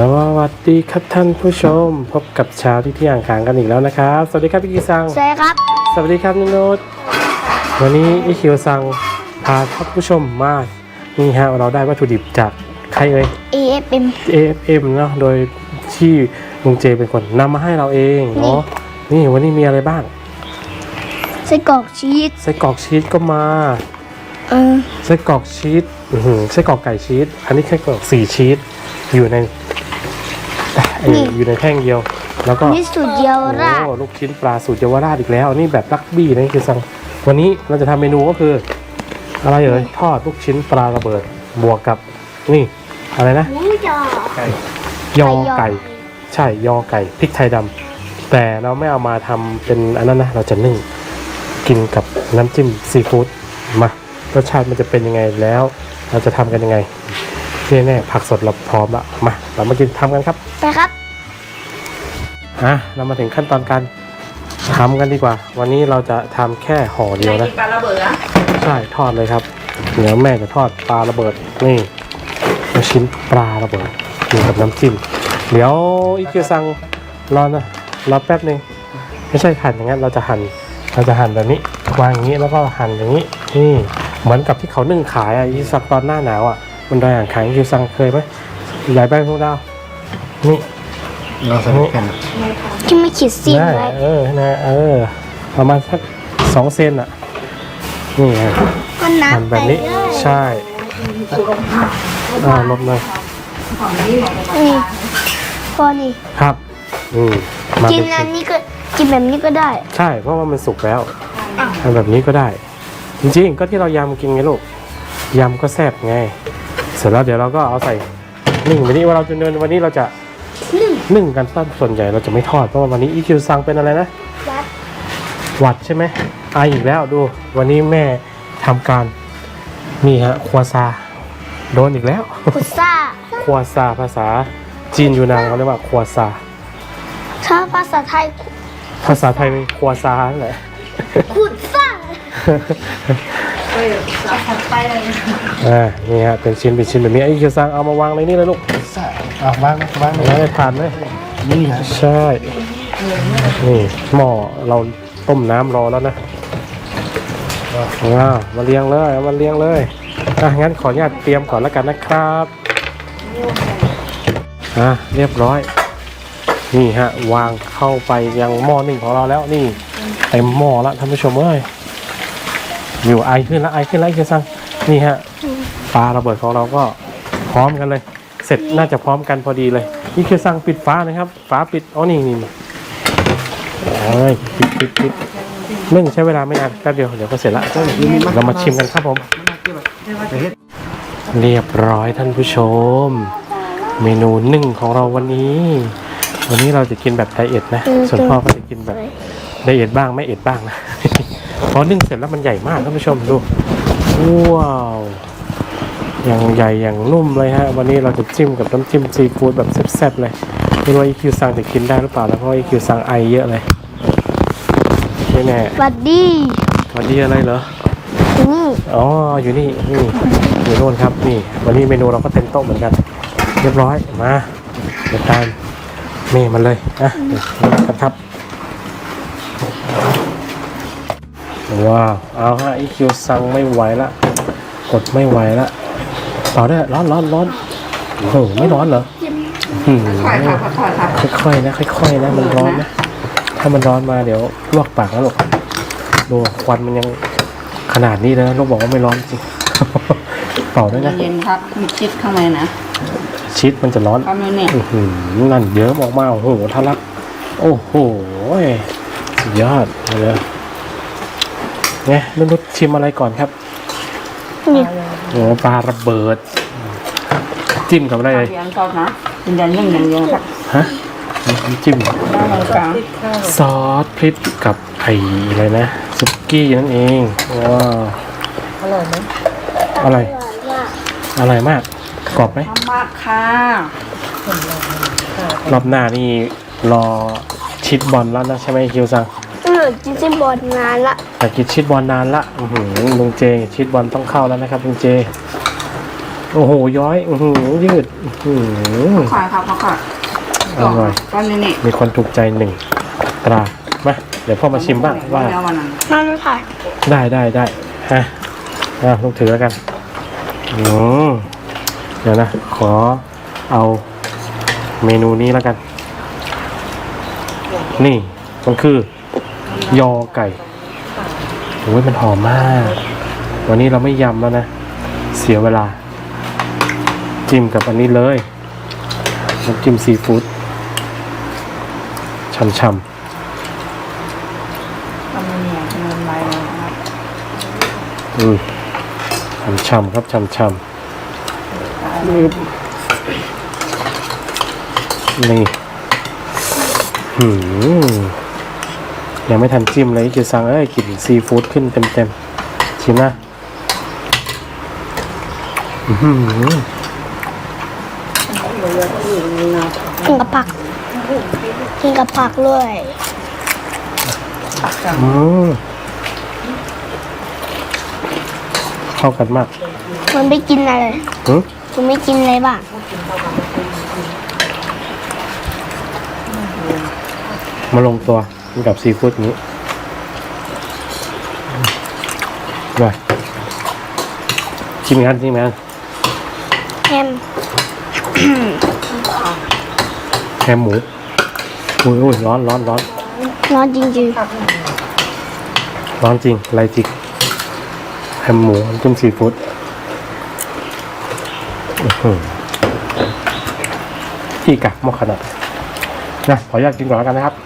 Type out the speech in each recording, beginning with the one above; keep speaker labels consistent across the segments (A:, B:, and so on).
A: สวัสดีครับท่านผู้ชม พบกับเช้าที่ที่อ่างขางกันอีกแล้วนะครับ สวัสดีครับพี่กีซัง
B: ใช่ครับ
A: สวัสดีครับนิโนตวันนี้อีคิวซังพาท่านผู้ชมมานี่ฮะเราได้วัตถุดิบจากใครเอ่ย
B: AFM
A: AFM เนาะโดยที่ลุงเจเป็นคนนำมาให้เราเองเนาะนี่วันนี้มีอะไรบ้าง
B: ไส้กรอกชีส
A: ไส้กรอกชีสก็มา
B: เออ
A: ไส้กรอกชีสอื้อหือไส้กรอกไก่ชีสอันนี้ไส้กรอกสี่ชีสอยู่ใน เอ่ออยู่ในแท่งเดียว แล้วก็
B: นี่สูตรเยาวราช
A: โอ้ลูกชิ้นปลาสูตรเยาวราชอีกแล้ว นี่แบบลักบี้นะคือสั่งวันนี้เราจะทำเมนูก็คือ อะไรเอ่ยทอดลูกชิ้นปลาระเบิดบวกกับนี่อะไรนะ
B: หมูยอ
A: ยอไก่ ใช่ยอไก่พริกไทยดำแต่เราไม่เอามาทำเป็นอันนั้นนะเราจะนึ่งกินกับน้ำจิ้มซีฟู้ดมารสชาติมันจะเป็นยังไงแล้ว เราจะทำกันยังไง แน่ๆผักสดเราพร้อมละมาเรามากินทำกันครับ
B: ไปครับ
A: อะเรามาถึงขั้นตอนการทำกันดีกว่า วันนี้เราจะทำแค่ห่อเดียวนะ
C: ปลาระเบิดอะ
A: ใช่ทอดเลยครับเดี๋ยวแม่จะทอดปลาระเบิดนี่ลูกชิ้นปลาระเบิดกินกับน้ำจิ้มเดี๋ยวอีคิวซังรอนะรอแป๊บหนึ่งไม่ใช่หั่นอย่างนั้นเราจะหั่นเราจะหั่นแบบนี้วางอย่างนี้แล้วก็หั่นอย่างนี้นี่เหมือนกับที่เขานึ่งขายอะอีคิวซังตอนหน้าหนาวอะ มันดอยอ่างขางอีคิวซังเคยไหมใหญ่ไปพวกเรานี่
D: เราใส่แผ่น
B: ที่ไม่ขีดเส้น
A: ได้
B: ไว้
A: เออนะเออ ประมาณสักสองเซนอะ นี่ไง
B: ก็นั
A: ทำแบบนี้ใช่อ่าลบหน่อย
B: นี่พอนี่
A: ครับอืมมา
B: กิน
A: เป็น
B: อันนี้ก็กินแบบนี้ก็ได้
A: ใช่เพราะว่ามันสุกแล้วทำแบบนี้ก็ได้ จริงๆก็ที่เรายำกินไงลูกยำก็แซ่บไง เสร็จแล้วเดี๋ยวเราก็เอาใส่นึ่งวันนี้ว่าเราจะเดินวันนี้เราจะนึ่งกันต้นส่วนใหญ่เราจะไม่ทอดเพราะว่าวันนี้อีคิวซังเป็นอะไรนะ
B: วัด
A: หวัดใช่ไหมไออีกแล้วดูวันนี้แม่ทำการนี่ฮะครัวซาโดนอีกแล้ว
B: พุซ่า
A: ครัวซาภาษาจีนยูนานเขาเรียกว่าครัวซา
B: ถ้าภาษาไทย
A: ภาษาไทยเป็นครัวซานั่นแหละ
B: ขุดซ่า
C: เออสาผัด ไปเลย
A: อ่านี่ฮะเป็นชิ้นเป็นชิ้นแบบนี้ไอ้เคียวซังเอามาวางในนี่เลยลูก
D: ใส่อะวางนะวาง
A: วางในถาดไหม
D: นี่ฮะ
A: ใช่นี่หม้อเราต้มน้ำรอแล้วนะว้าวมาเลี้ยงเลยมาเลี้ยงเลยอะงั้นขออนุญาตเตรียมก่อนแล้วกันนะครับอะเรียบร้อย นี่ฮะ วางเข้าไปยังหม้อหนึ่งของเราแล้วนี่เต็มหม้อแล้วท่านผู้ชมเอ้ย อยู่ไอขึ้นแล้วไอขึ้นแล้วไอเคียวซังนี่ฮะปลาระเบิดของเราก็พร้อมกันเลย เสร็จน่าจะพร้อมกันพอดีเลยนี่คือสั่งปิดฟ้านะครับฟ้าปิดอ๋อนี่นี่นี่เอ้ยปิดปิดปิดนึ่งใช้เวลาไม่นานแป๊บเดียวเดี๋ยวก็เสร็จละเรามาชิมกันครับผม เรียบร้อยท่านผู้ชม เมนูนึ่งของเราวันนี้ วันนี้เราจะกินแบบไดเอทนะ ส่วนพ่อก็จะกินแบบไดเอทบ้างไม่เอทบ้างนะ พอนึ่งเสร็จแล้วมันใหญ่มากท่านผู้ชมดูว้าวอย่างใหญ่อย่างนุ่มเลยฮะ วันนี้เราจะจิ้มกับน้ำจิ้มซีฟู้ดแบบแซ่บๆเลยไม่รู้ว่าอีคิวซังจะกินได้หรือเปล่านะเพราะว่าอีคิวซังไอเยอะเลยไม่แน่
B: สวัสดี
A: สวัสดีอะไรเหรอ
B: นี่
A: อ๋ออยู่นี่นี่อยู่โน่นครับนี่วันนี้เมนูเราก็เต็มโต๊ะเหมือนกัน เรียบร้อยมาเดี๋ยวตามเมย์มันเลยนะเดี๋ยวเริ่มกันครับ ว้าวเอาฮะอีคิวสั่งไม่ไหวละกดไม่ไหวละต่อได้วยร้อนร้อนร้อนโอ้โหไม่ร้อนเหรออืม
C: ถอยค่ะถอยค่ะ
A: ค่อยๆนะค่อยๆนะมันร้อนนะถ้ามันร้อนมาเดี๋ยวลวกปากแล้วลูกดูควันมันยังขนาดนี้แล้วลูกบอกว่าไม่ร้อนจริงเป่าด้วยนะ
C: เย็นๆครับมีชิดข้างในนะ
A: ชีสมันจะร้อน
C: ข้างในเนี่ย
A: อื้อหือนั่นเยอะออกมาโอ้โหทะลัก โอ้โหสุดยอดเลย เนี่ยนุ่นๆชิมอะไรก่อนครับ
B: นี่
A: โอ้ปลาระเบิด จิ้มกับอะไรเลย
C: เลี้ยงก่อนนะเป็นยันนึ่งอย่างเดียวครับ
A: ฮะน้ำจิ้ม
C: ด้านตรงกลาง
A: ซอสพริกกับไอ้อะไรนะซุกี้นั่นเองว้าวอร่อยไหมอร่อยอร่อยมากกรอบไหม
C: ทำมากค่ะ
A: รอบหน้านี่รอชิดบอลแล้วนะใช่ไหมคิวซัง
B: เออกินเส้นบอลนานละ
A: แต่กินชิดบอลนานละอือหือลุงเจชิดบอลต้องเข้าแล้วนะครับลุงเจ โอ้โหย้อย อือหือยืดอื้อหือ
C: ขอยครับขอย
A: อร่อย
C: ก้อนนี้นี่
A: มีคนถูกใจหนึ่งตรามาเดี๋ยวพ่อมาชิมบ้างว่า
C: แล้ววันนั้น
B: นั่นเลยค่ะ
A: ได้ได้ได้ฮะอะลูกถือแล้วกันอืมเดี๋ยวนะ ขอเอาเมนูนี้แล้วกัน นี่มันคือ ยอไก่โอ้ยมันหอมมาก วันนี้เราไม่ยำแล้วนะ เสียเวลา จิ้มกับอันนี้เลยน้ำจิ้มซีฟู้ดช่ำๆ
C: ทำเนี่ยเงินใบนะครับ
A: อืมช่ำๆครับช่ำๆนี่นี่หืม ยังไม่ทันจิ้มเลยคือสั่งเอ้ยกลิ่นซีฟู้ดขึ้นเต็มๆ ชิมนะอื้อหือ
B: กินกับผัก กินกับผักด้วย
A: อืมเข้ากันมาก
B: มันไม่กินอะไร
A: หืม
B: คุณไม่กินอะไรบ้าง
A: มาลงตัว กินกับซีฟู้ดนี้ไปชิมกันชิมกัน
B: แฮม
A: แฮมหมูอุ้ยอุ้ยร้อนร้อนร้อน
B: ร้อนจริง
A: ร้อนจริงอะไรจริงแฮมหมูน้ำจิ้มซีฟู้ดอื้อหือที่กักหมอขนาดนะขออนุญาตกินก่อนแล้วกันนะครับ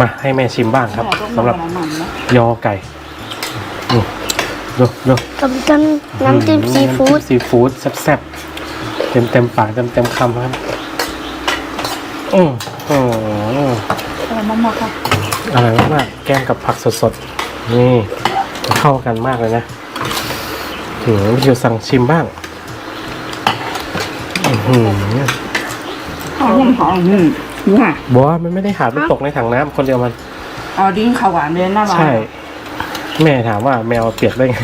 A: มาให้แม่ชิมบ้างครับสำหรับ
C: น้ำมันนะ
A: ยอไก่อืมดูดู
B: ๆกับน้ำน้ำจิ้มซีฟู้ด
A: น้ำจิ้มซีฟู้ดแซ่บๆเต็มเต็มๆปากเต็มเต็มๆคำครับอืมอืม
C: อะไรมากๆครับ
A: อร่อยมากๆแกงกับผักสดๆนี่เข้ากันมากเลยนะถึงพี่วสั่งชิมบ้างอื้อหือ
C: หอมหอมอืม นี่ค่ะ
A: บอกว่ามันไม่ได้หาดมันตกในถังน้ำคนเดียวมัน
C: เอาดิ้งขาวหวานเลยหน้าร้าน
A: ใช่ แม่ถามว่าแมวเปียกได้ไง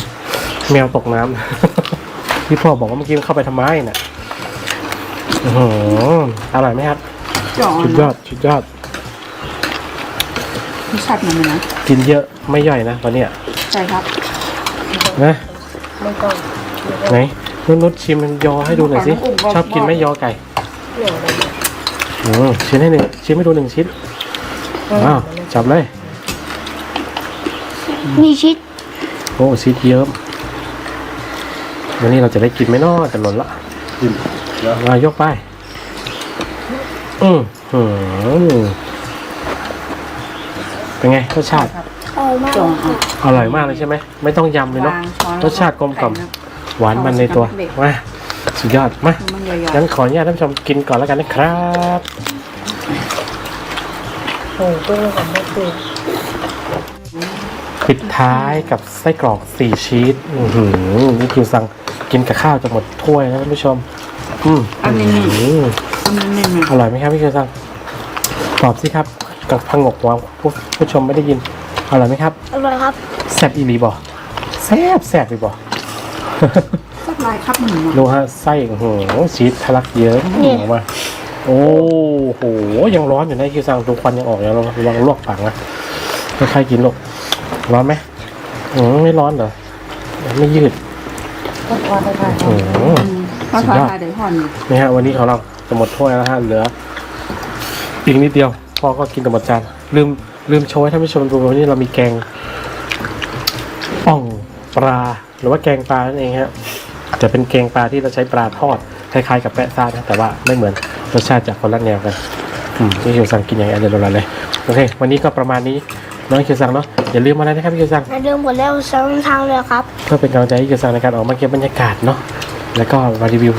A: แมวตกน้ำที่พ่อบอกว่าเมื่อกี้มันเข้าไปทำไมน่ะอื้อหืออร่อยไหมครับ
C: จ่อ
A: ชุดยอดชุดยอด
C: รสชาติมันนะ
A: กินเยอะไม่ย่อยนะตอนเนี้ย
C: ใช่ครับ
A: นะไหนนุชนุชชิมมันยอให้ดูหน่อยสิ ชอบกินไหมยอไก่ อืมชิ้นให้หนึ่งชิ้นให้ดูหนึ่งชิ้นอ้าวจับเลย
B: มีชีส
A: โอ้ชีสเยิ้มวันนี้เราจะได้กินไหมเนาะจะหล่นละมายกไป อืมอืมเป็นไงรสชาติ
B: เอามาก
C: จ่อ
A: อร่อยมากเลยใช่ไหมไม่ต้องยำเลยเนาะ
C: วางช้อน
A: รสชาติกลมกล่อม หวานมันในตัวมา สุดยอดมา
C: มันย่อย
A: งั้นขออนุญาตท่านผู้ชมกินก่อนแล้วกันนะครับปิดท้ายกับไส้กรอกสี่ชีสอือหือนี่คือสั่งกินกับข้าวจะหมดถ้วยนะท่านผู้ชม อืม
C: อันนี้นี่
A: อืม
C: อันนี้นี่
A: อร่อยไหมครับพี่คือสั่งตอบสิครับ กับพังงกวางผู้ผู้ชมไม่ได้ยินอร่อยไหมครับ
B: อร่อยครับ
A: แซ่บอีหลีบ่แซ่บแซ่บอีบ่
C: สัก ลายครับหนึ่ง
A: ดูฮะไส้โอ้โหชีสทะลักเยอะ
B: นี่
A: ออกมาโอ้โหยังร้อนอยู่นะคิวซังดูควันยังออกอยู่ระวังระวังลวกปากนะใครๆกินลูกร้อนไหมอืมไม่ร้อนเหรอไม่ยืดโอ้โห
C: ภา
A: สุด
C: ษาย
A: อด
C: ไทยเดี๋ยวห่อน
A: นี่ฮะวันนี้ของเราจะหมดถ้วยแล้วฮะเหลืออีกนิดเดียวพ่อก็กินแต่หมดจานลืมลืมโชว์ให้ท่านผู้ชมดูวันนี้เรามีแกงอ่องปลาหรือว่าแกงปลานั่นเองฮะ จะเป็นแกงปลาที่เราใช้ปลาทอดคล้ายๆกับแปะซ่านะแต่ว่าไม่เหมือนรสชาติจากคนละแนวกันอืมพี่คิวซังกินอย่างไรเดี๋ยวเราเลยโอเค วันนี้ก็ประมาณนี้น้องคิวซังเนาะอย่าลืมอะไรนะครับพี่คิวซัง
B: อย่าลืมกดไลค์กดซับทางเลยครับ
A: เพื่อเป็นกำลังใจให้คิวซังในการออกมาเก็บบรรยากาศเนาะแล้วก็มารีวิว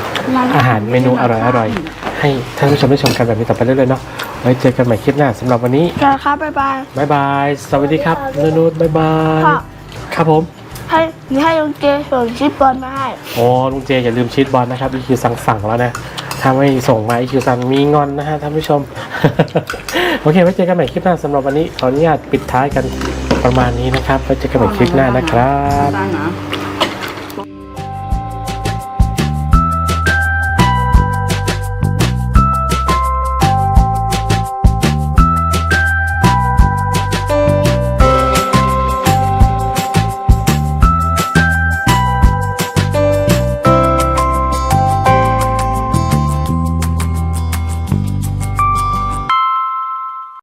A: อาหารเมนูอร่อยๆให้ท่านผู้ชมได้ชมกันแบบนี้ต่อไปเรื่อยๆเนาะไว้เจอกันใหม่คลิปหน้าสำหรับวันนี้
B: สวัสดีครับบ๊ายบาย
A: บ๊ายบาย สวัสดีครับนุนุนบ๊ายบาย
B: ค่ะ
A: ครับผม
B: ให้มีให้ลุงเจส่งชิปบอลมาให้
A: โอ้ลุงเจอย่าลืมชีตบอลนะครับอีคิวสั่งสั่งแล้วนะถ้าไม่ส่งมาอีคิวสั่งมีงอนนะฮะท่านผู้ชม โอเคไว้เจอกันใหม่คลิปหน้าสำหรับวันนี้ขออนุญาตปิดท้ายกันประมาณนี้นะครับไว้เจอกันใหม่คลิปหน้านะครับ
C: ได้นะ